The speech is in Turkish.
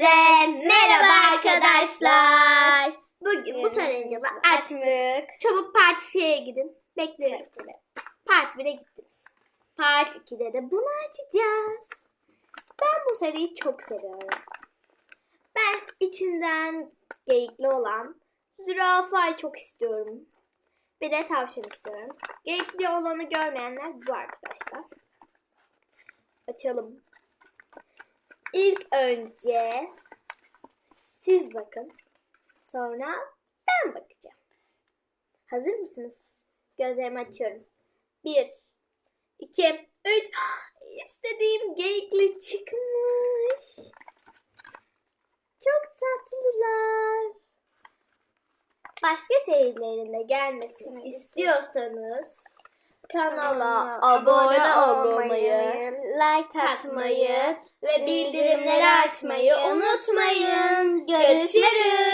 Hepinize merhaba arkadaşlar. Bugün bu soruyu açtık. Çabuk part 2'ye gidin. Bekliyorum sizi. Part 1'e gittiniz. Part 2'de de bunu açacağız. Ben bu seriyi çok seviyorum. Ben içinden geyikli olan zürafayı çok istiyorum. Bir de tavşan istiyorum. Geyikli olanı görmeyenler bu arkadaşlar. Açalım. İlk önce siz bakın. Sonra ben bakacağım. Hazır mısınız? Gözlerimi açıyorum. Bir, iki, üç. İstediğim geyikli çıkmış. Çok tatlılar. Başka serilerinde gelmesini istiyorsanız kanala abone olmayı, like atmayı ve bildirimleri açmayı unutmayın. Görüşürüz.